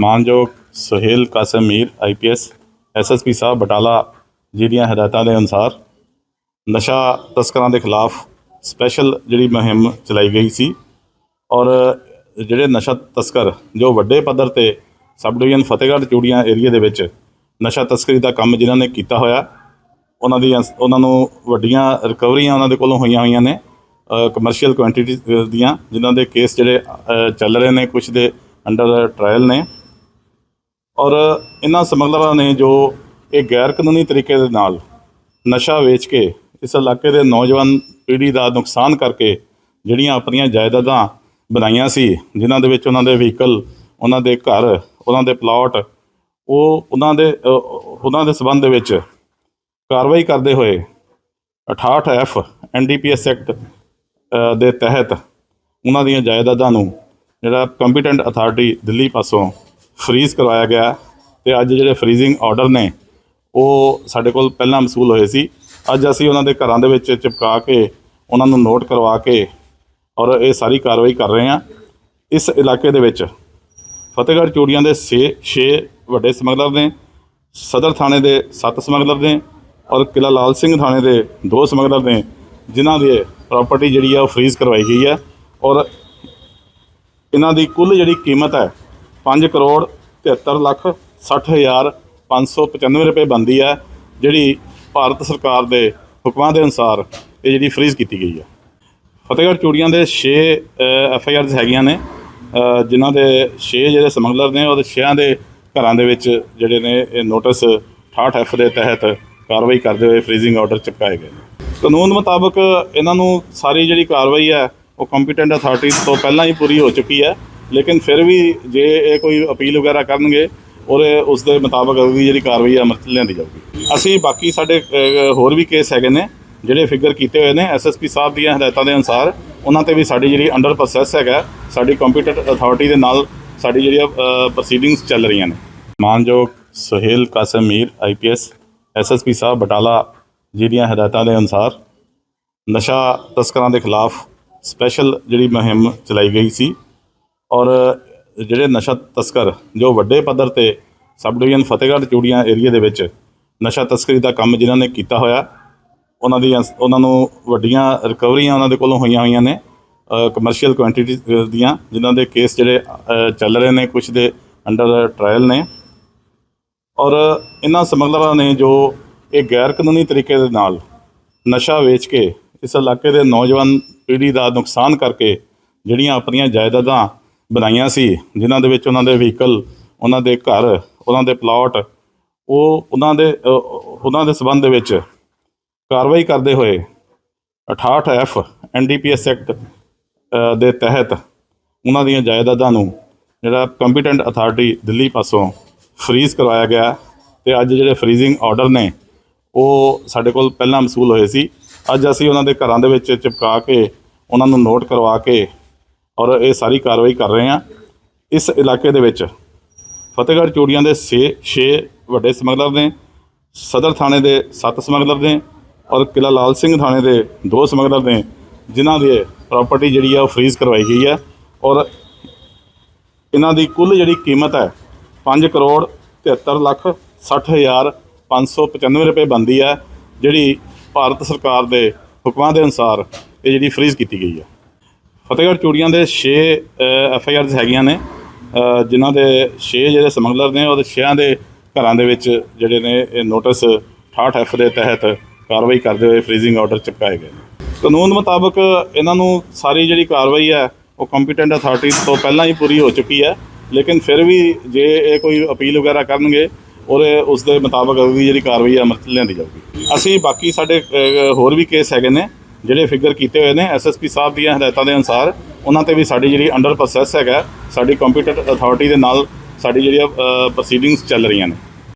ਮਾਨਯੋਗ Suhail Qasem Mir IPS SSP ਸਾਹਿਬ, ਬਟਾਲਾ ਜੀ ਦੀਆਂ ਹਦਾਇਤਾਂ ਦੇ ਅਨੁਸਾਰ ਨਸ਼ਾ ਤਸਕਰਾਂ ਦੇ ਖਿਲਾਫ ਸਪੈਸ਼ਲ ਜਿਹੜੀ ਮੁਹਿੰਮ ਚਲਾਈ ਗਈ ਸੀ ਔਰ ਜਿਹੜੇ ਨਸ਼ਾ ਤਸਕਰ, ਜੋ ਵੱਡੇ ਪੱਧਰ ਤੇ sub division Fatehgarh Churian area ਦੇ ਵਿੱਚ ਨਸ਼ਾ ਤਸਕਰੀ ਦਾ ਕੰਮ ਜਿਨ੍ਹਾਂ ਨੇ ਕੀਤਾ ਹੋਇਆ, ਉਹਨਾਂ ਦੀ ਉਹਨਾਂ ਨੂੰ ਵੱਡੀਆਂ ਰਿਕਵਰੀਆਂ ਉਹਨਾਂ ਦੇ ਕੋਲੋਂ ਹੋਈਆਂ ਹੋਈਆਂ ਨੇ ਕਮਰਸ਼ੀਅਲ ਕੁਆਂਟੀਟੀ ਦੀਆਂ, ਜਿਨ੍ਹਾਂ ਦੇ ਕੇਸ ਜਿਹੜੇ ਚੱਲ ਰਹੇ ਨੇ ਕੁਝ ਦੇ ਅੰਡਰ ਟ੍ਰਾਇਲ ਨੇ। ਔਰ ਇਹਨਾਂ ਸਮਗਲਰਾਂ ਨੇ ਜੋ ਇਹ ਗੈਰ ਕਾਨੂੰਨੀ ਤਰੀਕੇ ਦੇ ਨਾਲ ਨਸ਼ਾ ਵੇਚ ਕੇ ਇਸ ਇਲਾਕੇ ਦੇ ਨੌਜਵਾਨ ਪੀੜ੍ਹੀ ਦਾ ਨੁਕਸਾਨ ਕਰਕੇ ਜਿਹੜੀਆਂ ਆਪਣੀਆਂ ਜਾਇਦਾਦਾਂ ਬਣਾਈਆਂ ਸੀ, ਜਿਨ੍ਹਾਂ ਦੇ ਵਿੱਚ ਉਹਨਾਂ ਦੇ ਵਹੀਕਲ, ਉਹਨਾਂ ਦੇ ਘਰ, ਉਹਨਾਂ ਦੇ ਪਲਾਟ, ਉਹ ਉਹਨਾਂ ਦੇ ਉਹਨਾਂ ਦੇ ਸਬੰਧ ਦੇ ਵਿੱਚ ਕਾਰਵਾਈ ਕਰਦੇ ਹੋਏ 68 ਐਫ ਐਨਡੀਪੀਐਸ ਐਕਟ ਦੇ ਤਹਿਤ ਉਹਨਾਂ ਦੀਆਂ ਜਾਇਦਾਦਾਂ ਨੂੰ ਜਿਹੜਾ ਕੰਪੀਟੈਂਟ ਅਥਾਰਟੀ ਦਿੱਲੀ ਪਾਸੋਂ ਫਰੀਜ਼ ਕਰਵਾਇਆ ਗਿਆ ਤੇ ਅੱਜ ਜਿਹੜੇ ਫਰੀਜ਼ਿੰਗ ਆਰਡਰ ਨੇ, ਉਹ ਸਾਡੇ ਕੋਲ ਪਹਿਲਾਂ ਮਸੂਲ ਹੋਏ ਸੀ। ਅੱਜ ਅਸੀਂ ਉਹਨਾਂ ਦੇ ਘਰਾਂ ਦੇ ਵਿੱਚ ਚਿਪਕਾ ਕੇ, ਉਹਨਾਂ ਨੂੰ ਨੋਟ ਕਰਵਾ ਕੇ ਔਰ ਇਹ ਸਾਰੀ ਕਾਰਵਾਈ ਕਰ ਰਹੇ ਹਾਂ। ਇਸ ਇਲਾਕੇ ਦੇ ਵਿੱਚ ਫਤਿਹਗੜ੍ਹ ਚੂੜੀਆਂ ਦੇ 6 6 ਵੱਡੇ ਸਮਗਲਰ ਨੇ, ਸਦਰ ਥਾਣੇ ਦੇ 7 ਸਮਗਲਰ ਨੇ ਔਰ ਕਿਲਾ ਲਾਲ ਸਿੰਘ ਥਾਣੇ ਦੇ 2 ਸਮਗਲਰ ਨੇ, ਜਿਨ੍ਹਾਂ ਦੀ ਪ੍ਰਾਪਰਟੀ ਜਿਹੜੀ ਆ ਉਹ ਫਰੀਜ਼ ਕਰਵਾਈ ਗਈ ਹੈ ਔਰ ਇਹਨਾਂ ਦੀ ਕੁੱਲ ਜਿਹੜੀ ਕੀਮਤ ਹੈ 5 ਕਰੋੜ 73 ਲੱਖ 60 ਹਜ਼ਾਰ 595 ਰੁਪਏ ਬਣਦੀ ਹੈ, ਜਿਹੜੀ ਭਾਰਤ ਸਰਕਾਰ ਦੇ ਹੁਕਮਾਂ ਦੇ ਅਨੁਸਾਰ ਇਹ ਜਿਹੜੀ ਫਰੀਜ਼ ਕੀਤੀ ਗਈ ਹੈ। ਫਤਿਹਗੜ੍ਹ ਚੂੜੀਆਂ ਦੇ 6 ਐਫ ਆਈ ਆਰਸ ਹੈਗੀਆਂ ਨੇ। ਜਿਨ੍ਹਾਂ ਦੇ 6 ਜਿਹੜੇ ਸਮਗਲਰ ਨੇ, ਉਹਦੇ 6 ਦੇ ਘਰਾਂ ਦੇ ਵਿੱਚ ਜਿਹੜੇ ਨੇ, ਇਹ ਨੋਟਿਸ 68 ਐਫ ਦੇ ਤਹਿਤ ਕਾਰਵਾਈ ਕਰਦੇ ਹੋਏ ਫਰੀਜ਼ਿੰਗ ਆਰਡਰ ਚਿਪਕਾਏ ਗਏ ਨੇ। ਕਾਨੂੰਨ ਮੁਤਾਬਕ ਇਹਨਾਂ ਨੂੰ ਸਾਰੀ ਜਿਹੜੀ ਕਾਰਵਾਈ ਹੈ, ਉਹ ਕੰਪੀਟੈਂਟ ਅਥਾਰਟੀ ਤੋਂ ਪਹਿਲਾਂ ਹੀ ਪੂਰੀ ਹੋ ਚੁੱਕੀ ਹੈ। ਲੇਕਿਨ ਫਿਰ ਵੀ ਜੇ ਇਹ ਕੋਈ ਅਪੀਲ ਵਗੈਰਾ ਕਰਨਗੇ, ਔਰ ਉਸ ਦੇ ਮੁਤਾਬਕ ਅਗਲੀ ਜਿਹੜੀ ਕਾਰਵਾਈ ਹੈ, ਅਮਲ ਲਿਆਂਦੀ ਜਾਊਗੀ। ਅਸੀਂ ਬਾਕੀ ਸਾਡੇ ਹੋਰ ਵੀ ਕੇਸ ਹੈਗੇ ਨੇ, ਜਿਹੜੇ ਫਿਗਰ ਕੀਤੇ ਹੋਏ ਨੇ ਐਸਐਸਪੀ ਸਾਹਿਬ ਦੀਆਂ ਹਦਾਇਤਾਂ ਦੇ ਅਨੁਸਾਰ, ਉਹਨਾਂ ਤੇ ਵੀ ਸਾਡੀ ਜਿਹੜੀ ਅੰਡਰ ਪ੍ਰੋਸੈਸ ਹੈਗਾ, ਸਾਡੀ ਕੰਪੀਟੈਂਟ ਅਥਾਰਟੀ ਦੇ ਨਾਲ ਸਾਡੀ ਜਿਹੜੀਆਂ ਪ੍ਰੋਸੀਡਿੰਗਸ ਚੱਲ ਰਹੀਆਂ ਨੇ। ਮਾਨਯੋਗ ਸੁਹੇਲ ਕਾਸਿਮ ਮੀਰ ਆਈਪੀਐਸ ਐਸਐਸਪੀ ਸਾਹਿਬ ਬਟਾਲਾ ਜੀ ਦੀਆਂ ਹਦਾਇਤਾਂ ਦੇ ਅਨੁਸਾਰ, ਨਸ਼ਾ ਤਸਕਰਾਂ ਦੇ ਖਿਲਾਫ ਸਪੈਸ਼ਲ ਜਿਹੜੀ ਮੁਹਿੰਮ ਚਲਾਈ ਗਈ ਸੀ ਔਰ ਜਿਹੜੇ ਨਸ਼ਾ ਤਸਕਰ, ਜੋ ਵੱਡੇ ਪੱਧਰ ਤੇ sub division Fatehgarh Churian area ਦੇ ਵਿੱਚ ਨਸ਼ਾ ਤਸਕਰੀ ਦਾ ਕੰਮ ਜਿਨ੍ਹਾਂ ਨੇ ਕੀਤਾ ਹੋਇਆ, ਉਹਨਾਂ ਦੀ ਉਹਨਾਂ ਨੂੰ ਵੱਡੀਆਂ ਰਿਕਵਰੀਆਂ ਉਹਨਾਂ ਦੇ ਕੋਲੋਂ ਹੋਈਆਂ ਹੋਈਆਂ ਨੇ ਕਮਰਸ਼ੀਅਲ ਕੁਆਂਟੀਟੀ ਦੀਆਂ, ਜਿਨ੍ਹਾਂ ਦੇ ਕੇਸ ਜਿਹੜੇ ਚੱਲ ਰਹੇ ਨੇ ਕੁਝ ਦੇ ਅੰਡਰ ਟ੍ਰਾਇਲ ਨੇ। ਔਰ ਇਹਨਾਂ ਸਮਗਲਰਾਂ ਨੇ ਜੋ ਇਹ ਗੈਰ ਕਾਨੂੰਨੀ ਤਰੀਕੇ ਦੇ ਨਾਲ ਨਸ਼ਾ ਵੇਚ ਕੇ ਇਸ ਇਲਾਕੇ ਦੇ ਨੌਜਵਾਨ ਪੀੜ੍ਹੀ ਦਾ ਨੁਕਸਾਨ ਕਰਕੇ ਜਿਹੜੀਆਂ ਆਪਣੀਆਂ ਜਾਇਦਾਦਾਂ ਬਣਾਈਆਂ ਸੀ, ਜਿਨ੍ਹਾਂ ਦੇ ਵਿੱਚ ਉਹਨਾਂ ਦੇ ਵਹੀਕਲ ਉਹਨਾਂ ਦੇ ਘਰ, ਉਹਨਾਂ ਦੇ ਪਲਾਟ ਉਹ ਉਹਨਾਂ ਦੇ ਉਹਨਾਂ ਦੇ ਸਬੰਧ ਦੇ ਵਿੱਚ ਕਾਰਵਾਈ ਕਰਦੇ ਹੋਏ 68 ਐਫ ਐਨਡੀਪੀਐਸ ਐਕਟ ਦੇ ਤਹਿਤ ਉਹਨਾਂ ਦੀਆਂ ਜਾਇਦਾਦਾਂ ਨੂੰ ਜਿਹੜਾ ਕੰਪੀਟੈਂਟ ਅਥਾਰਟੀ ਦਿੱਲੀ ਪਾਸੋਂ ਫਰੀਜ਼ ਕਰਵਾਇਆ ਗਿਆ ਤੇ ਅੱਜ ਜਿਹੜੇ ਫਰੀਜ਼ਿੰਗ ਆਰਡਰ ਨੇ, ਉਹ ਸਾਡੇ ਕੋਲ ਪਹਿਲਾਂ ਮਸੂਲ ਹੋਏ ਸੀ। ਅੱਜ ਅਸੀਂ ਉਹਨਾਂ ਦੇ ਘਰਾਂ ਦੇ ਵਿੱਚ ਚਿਪਕਾ ਕੇ, ਉਹਨਾਂ ਨੂੰ ਨੋਟ ਕਰਵਾ ਕੇ ਔਰ ਇਹ ਸਾਰੀ ਕਾਰਵਾਈ ਕਰ ਰਹੇ ਹਾਂ ਇਸ ਇਲਾਕੇ ਦੇ ਵਿੱਚ। ਫਤਿਹਗੜ੍ਹ ਚੂੜੀਆਂ ਦੇ 6 6 ਵੱਡੇ ਸਮਗਲਰ ਨੇ, ਸਦਰ ਥਾਣੇ ਦੇ 7 ਸਮਗਲਰ ਨੇ ਔਰ ਕਿਲਾ ਲਾਲ ਸਿੰਘ ਥਾਣੇ ਦੇ 2 ਸਮਗਲਰ ਨੇ, ਜਿਨ੍ਹਾਂ ਦੇ ਪ੍ਰਾਪਰਟੀ ਜਿਹੜੀ ਆ ਉਹ ਫਰੀਜ਼ ਕਰਵਾਈ ਗਈ ਹੈ ਔਰ ਇਹਨਾਂ ਦੀ ਕੁੱਲ ਜਿਹੜੀ ਕੀਮਤ ਹੈ 5 ਕਰੋੜ 73 ਲੱਖ 60 ਹਜ਼ਾਰ 595 ਰੁਪਏ ਬਣਦੀ ਹੈ ਜਿਹੜੀ ਭਾਰਤ ਸਰਕਾਰ ਦੇ ਹੁਕਮਾਂ ਦੇ ਅਨੁਸਾਰ ਇਹ ਜਿਹੜੀ ਫਰੀਜ਼ ਕੀਤੀ ਗਈ ਹੈ ਫਤਿਹਗੜ੍ਹ ਚੂੜੀਆਂ ਦੇ 6 ਐਫ ਆਈ ਆਰਸ ਹੈਗੀਆਂ ਨੇ। ਜਿਨ੍ਹਾਂ ਦੇ 6 ਜਿਹੜੇ ਸਮਗਲਰ ਨੇ, ਉਹਦੇ 6 ਦੇ ਘਰਾਂ ਦੇ ਵਿੱਚ ਜਿਹੜੇ ਨੇ, ਇਹ ਨੋਟਿਸ 68 ਐਫ ਦੇ ਤਹਿਤ ਕਾਰਵਾਈ ਕਰਦੇ ਹੋਏ ਫਰੀਜ਼ਿੰਗ ਆਰਡਰ ਚਿਪਕਾਏ ਗਏ ਨੇ। ਕਾਨੂੰਨ ਮੁਤਾਬਕ ਇਹਨਾਂ ਨੂੰ ਸਾਰੀ ਜਿਹੜੀ ਕਾਰਵਾਈ ਹੈ, ਉਹ ਕੰਪੀਟੈਂਟ ਅਥਾਰਟੀ ਤੋਂ ਪਹਿਲਾਂ ਹੀ ਪੂਰੀ ਹੋ ਚੁੱਕੀ ਹੈ। ਲੇਕਿਨ ਫਿਰ ਵੀ ਜੇ ਇਹ ਕੋਈ ਅਪੀਲ ਵਗੈਰਾ ਕਰਨਗੇ, ਉਹਦੇ ਉਸ ਦੇ ਮੁਤਾਬਕ ਅਗਲੀ ਜਿਹੜੀ ਕਾਰਵਾਈ ਹੈ, ਅਮਲ 'ਚ ਲਿਆਂਦੀ ਜਾਊਗੀ। ਅਸੀਂ ਬਾਕੀ ਸਾਡੇ ਹੋਰ ਵੀ ਕੇਸ ਹੈਗੇ ਨੇ। ਜਿਹੜੇ ਫਿਗਰ ਕੀਤੇ ਹੋਏ ਨੇ ਐਸਐਸਪੀ ਸਾਹਿਬ ਦੀਆਂ ਹਦਾਇਤਾਂ ਦੇ ਅਨੁਸਾਰ, ਉਹਨਾਂ ਤੇ ਵੀ ਸਾਡੀ ਜਿਹੜੀ ਅੰਡਰ ਪ੍ਰੋਸੈਸ ਹੈਗਾ, ਸਾਡੀ ਕੰਪੀਟੈਂਟ ਅਥਾਰਟੀ ਦੇ ਨਾਲ ਸਾਡੀ ਜਿਹੜੀਆਂ ਪ੍ਰੋਸੀਡਿੰਗਸ ਚੱਲ ਰਹੀਆਂ ਨੇ।